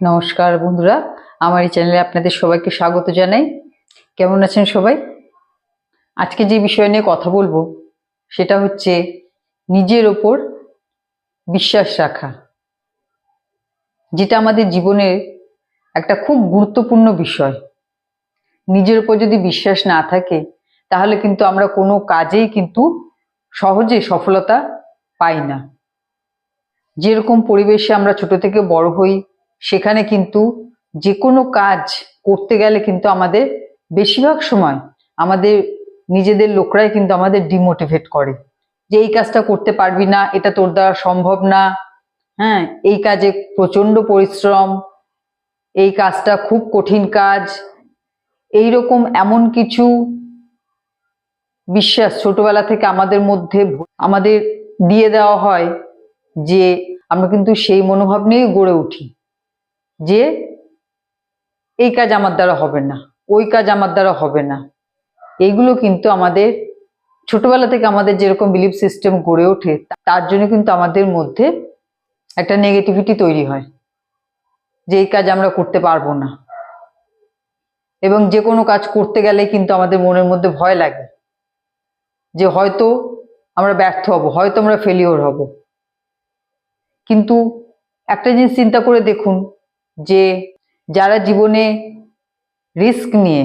নমস্কার বন্ধুরা, আমার এই চ্যানেলে আপনাদের সবাইকে স্বাগত জানাই। কেমন আছেন সবাই? আজকে যে বিষয় নিয়ে কথা বলব, সেটা হচ্ছে নিজের ওপর বিশ্বাস রাখা, যেটা আমাদের জীবনের একটা খুব গুরুত্বপূর্ণ বিষয়। নিজের ওপর যদি বিশ্বাস না থাকে, তাহলে কিন্তু আমরা কোনো কাজেই কিন্তু সহজে সফলতা পাই না। যেরকম পরিবেশে আমরা ছোট থেকে বড় হই সেখানে কিন্তু যে কোনো কাজ করতে গেলে কিন্তু আমাদের বেশিরভাগ সময় আমাদের নিজেদের লোকরাই কিন্তু আমাদের ডিমোটিভেট করে। যে এই কাজটা করতে পারবি না, এটা তোর দ্বারা সম্ভব না। হ্যাঁ এই কাজে প্রচণ্ড পরিশ্রম, এই কাজটা খুব কঠিন কাজ। এই রকম এমন কিছু বিশ্বাস ছোটবেলা থেকে আমাদের মধ্যে আমাদের দিয়ে দেওয়া হয় যে আমরা কিন্তু সেই মনোভাব নিয়েই গড়ে উঠি। যে এই কাজ আমার দ্বারা হবে না, ওই কাজ আমার দ্বারা হবে না। এইগুলো কিন্তু আমাদের ছোটবেলা থেকে আমাদের যেরকম বিলিফ সিস্টেম গড়ে ওঠে, তার জন্য কিন্তু আমাদের মধ্যে একটা নেগেটিভিটি তৈরি হয়, যে এই কাজ আমরা করতে পারব না। এবং যে কোনো কাজ করতে গেলে কিন্তু আমাদের মনের মধ্যে ভয় লাগে, যে হয়তো আমরা ব্যর্থ হব, হয়তো আমরা ফেলিওর হব। কিন্তু একটা জিনিস চিন্তা করে দেখুন যে যারা জীবনে রিস্ক নিয়ে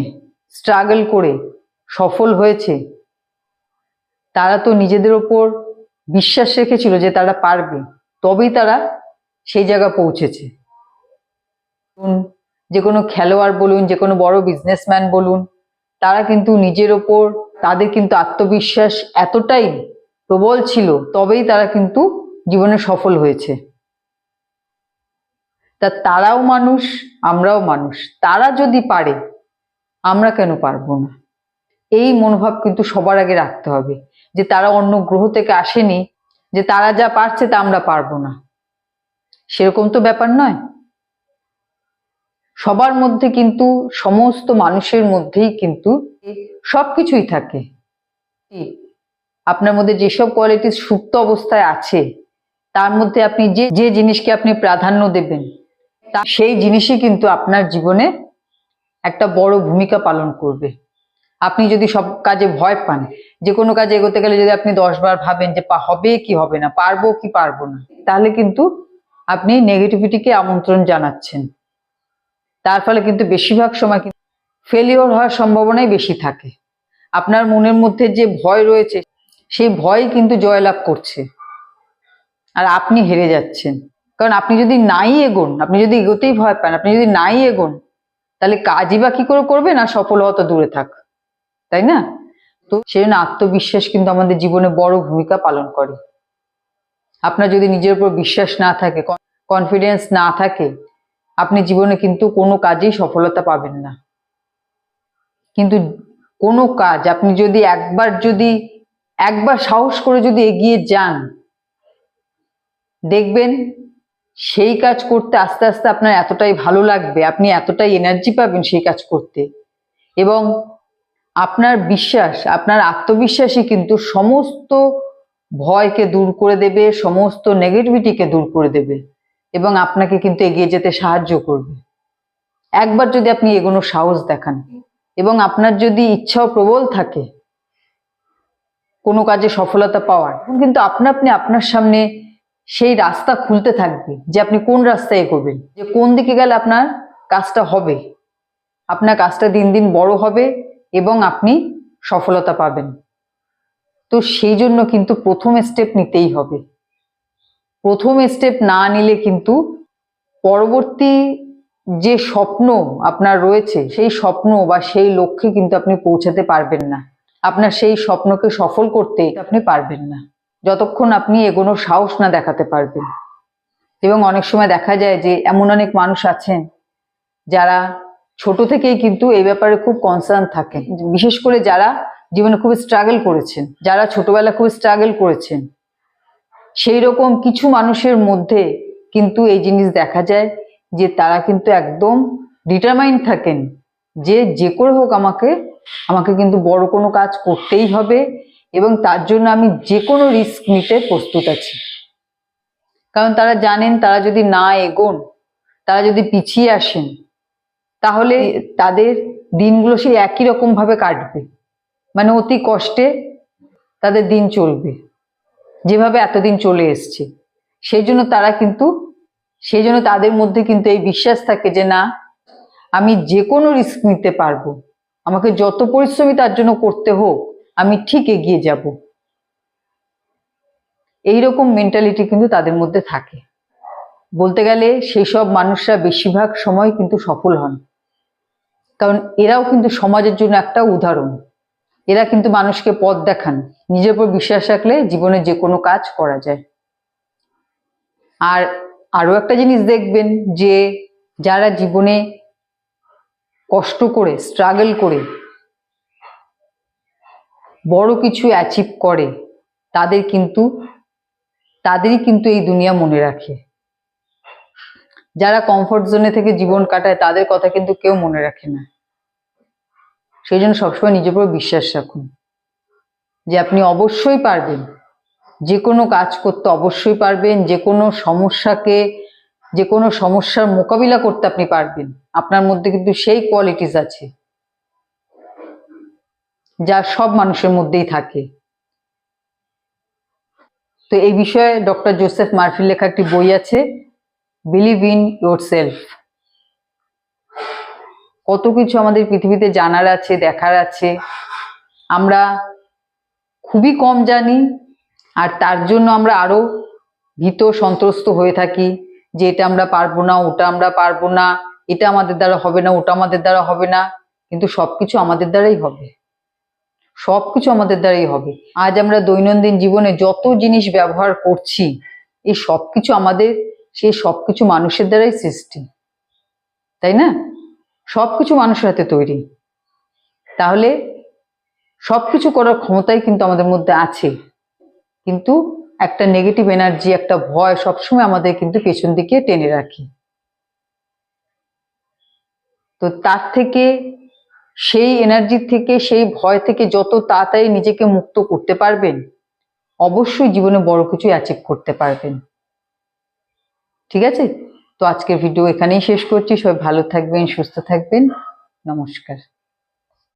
স্ট্রাগল করে সফল হয়েছে, তারা তো নিজেদের ওপর বিশ্বাস রেখেছিল যে তারা পারবে, তবেই তারা সেই জায়গা পৌঁছেছে। যে কোনো খেলোয়াড় বলুন, যে কোনো বড় বিজনেসম্যান বলুন, তারা কিন্তু নিজের ওপর, তাদের কিন্তু আত্মবিশ্বাস এতটাই প্রবল ছিল, তবেই তারা কিন্তু জীবনে সফল হয়েছে। তা তারাও মানুষ, আমরাও মানুষ। তারা যদি পারে, আমরা কেন পারব না? এই মনোভাব কিন্তু সবার আগে রাখতে হবে, যে তারা অন্য গ্রহ থেকে আসেনি, যে তারা যা পারছে তা আমরা পারব না। সেরকম তো ব্যাপার নয়। সবার মধ্যে কিন্তু, সমস্ত মানুষের মধ্যেই কিন্তু সবকিছুই থাকে। আপনার মধ্যে যেসব কোয়ালিটি সুপ্ত অবস্থায় আছে, তার মধ্যে আপনি যে যে জিনিসকে আপনি প্রাধান্য দেবেন তা সেই জিনিসই কিন্তু আপনার জীবনে একটা বড় ভূমিকা পালন করবে। আপনি যদি সব কাজে ভয় পান, যে কোনো কাজে এগোতে গেলে যদি আপনি দশ বার ভাবেন যে হবে কি হবে না, পারব কি পারব না, তাহলে কিন্তু আপনি নেগেটিভিটিকে আমন্ত্রণ জানাচ্ছেন। তার ফলে কিন্তু বেশিরভাগ সময় কিন্তু ফেলিওর হওয়ার সম্ভাবনাই বেশি থাকে। আপনার মনের মধ্যে যে ভয় রয়েছে, সেই ভয় কিন্তু জয়লাভ করছে। আর আপনি হেরে যাচ্ছেন। কারণ আপনি যদি নাই এগোন, আপনি যদি এগোতেই ভয় পান, আপনি যদি নাই এগোন, তাহলে কাজই বা কি করে করবেন? আর সফল হওয়া তো দূরে থাক। তাই না? তো সেই জন্য আত্মবিশ্বাস কিন্তু আমাদের জীবনে বড় ভূমিকা পালন করে। আপনার যদি নিজের উপর বিশ্বাস না থাকে কনফিডেন্স না থাকে, আপনি জীবনে কিন্তু কোনো কাজেই সফলতা পাবেন না। কিন্তু কোনো কাজ, আপনি যদি একবার যদি, একবার সাহস করে যদি এগিয়ে যান, দেখবেন সেই কাজ করতে আস্তে আস্তে আপনার এতটাই ভালো লাগবে, আপনি এতটাই এনার্জি পাবেন সেই কাজ করতে। এবং আপনার বিশ্বাস, আপনার আত্মবিশ্বাসই কিন্তু সমস্ত ভয়কে দূর করে দেবে, সমস্ত নেগেটিভিটিকে দূর করে দেবে এবং আপনাকে কিন্তু এগিয়ে যেতে সাহায্য করবে। একবার যদি আপনি এগোনো সাহস দেখান এবং আপনার যদি ইচ্ছাও প্রবল থাকে কোনো কাজে সফলতা পাওয়ার, কিন্তু আপনা আপনি আপনার সামনে সেই রাস্তা খুলতে থাকবে যে আপনি কোন রাস্তায় এগোবেন, যে কোন দিকে গেলে আপনার কাজটা হবে। আপনার কাজটা দিন দিন বড় হবে এবং আপনি সফলতা পাবেন। তো সেই জন্য কিন্তু প্রথম স্টেপ নিতেই হবে। প্রথম স্টেপ না নিলে কিন্তু পরবর্তী যে স্বপ্ন আপনার রয়েছে, সেই স্বপ্ন বা সেই লক্ষ্যে কিন্তু আপনি পৌঁছাতে পারবেন না। আপনার সেই স্বপ্নকে সফল করতে আপনি পারবেন না। যতক্ষণ আপনি এগোনোর সাহস না দেখাতে পারবেন। এবং অনেক সময় দেখা যায় যে এমন অনেক মানুষ আছেন যারা ছোট থেকেই কিন্তু এই ব্যাপারে খুব কনসার্ন থাকেন। বিশেষ করে যারা জীবনে খুব স্ট্রাগল করেছেন, যারা ছোটবেলা খুব স্ট্রাগল করেছেন। সেই রকম কিছু মানুষের মধ্যে কিন্তু এই জিনিস দেখা যায় যে তারা কিন্তু একদম ডিটারমাইন্ড থাকেন যে যে করে হোক আমাকে আমাকে কিন্তু বড় কোনো কাজ করতেই হবে। এবং তার জন্য আমি যে কোনো রিস্ক নিতে প্রস্তুত আছি। কারণ তারা জানেন, তারা যদি না এগোন, তারা যদি পিছিয়ে আসেন, তাহলে তাদের দিনগুলো সেই একই রকম ভাবে কাটবে। মানে অতি কষ্টে তাদের দিন চলবে। যেভাবে এতদিন চলে এসছে। সেই জন্য তারা কিন্তু, সেই জন্য তাদের মধ্যে কিন্তু এই বিশ্বাস থাকে যে, না, আমি যে কোনো রিস্ক নিতে পারব। আমাকে যত পরিশ্রমী তার জন্য করতে হোক আমি ঠিক এগিয়ে যাব। এইরকম মেন্টালিটি কিন্তু তাদের মধ্যে থাকে। বলতে গেলে সেই সব মানুষরা বেশিরভাগ সময় কিন্তু সফল হন। কারণ এরাও কিন্তু সমাজের জন্য একটা উদাহরণ। এরা কিন্তু মানুষকে পথ দেখান, নিজের উপর বিশ্বাস রাখলে জীবনে যে কোনো কাজ করা যায়। আর আরও একটা জিনিস দেখবেন যে, যারা জীবনে কষ্ট করে স্ট্রাগল করে বড় কিছু অ্যাচিভ করে, তাদের কিন্তু, তাদেরই কিন্তু এই দুনিয়া মনে রাখে। যারা কমফোর্ট জোনে থেকে জীবন কাটায়, তাদের কথা কিন্তু কেউ মনে রাখে না। সেই জন্য সবসময় নিজের উপর বিশ্বাস রাখুন যে আপনি অবশ্যই পারবেন। যে কোনো কাজ করতে অবশ্যই পারবেন যে কোনো সমস্যাকে যে কোনো সমস্যার মোকাবিলা করতে আপনি পারবেন। আপনার মধ্যে কিন্তু সেই কোয়ালিটিস আছে। যা সব মানুষের মধ্যেই থাকে। তো এই বিষয়ে ডক্টর জোসেফ মার্ফির লেখা একটি বই আছে বিলিভ ইন ইয়োর সেলফ কত কিছু আমাদের পৃথিবীতে জানার আছে, দেখার আছে। আমরা খুবই কম জানি, আর তার জন্য আমরা আরও ভীত, সন্ত্রস্ত হয়ে থাকি যে এটা আমরা পারব না, ওটা আমরা পারব না, এটা আমাদের দ্বারা হবে না, ওটা আমাদের দ্বারা হবে না। কিন্তু সবকিছু আমাদের দ্বারাই হবে। সবকিছু আমাদের দ্বারাই হবে। আজ আমরা দৈনন্দিন জীবনে যত জিনিস ব্যবহার করছি, এই সবকিছু আমাদের সেই সবকিছু মানুষের দ্বারাই সৃষ্টি। তাই না? সবকিছু মানুষের হাতে তৈরি। তাহলে সবকিছু করার ক্ষমতাই কিন্তু আমাদের মধ্যে আছে। কিন্তু একটা নেগেটিভ এনার্জি একটা ভয় সবসময় আমাদের কিন্তু পেছন দিকে টেনে রাখি। তো তার থেকে সেই এনার্জি থেকে, সেই ভয় থেকে যত তাড়াতাড়ি নিজেকে মুক্ত করতে পারবেন, অবশ্যই জীবনে বড় কিছু অ্যাচিভ করতে পারবেন। ঠিক আছে? তো আজকের ভিডিও এখানেই শেষ করছি। সবাই ভালো থাকবেন, সুস্থ থাকবেন। নমস্কার।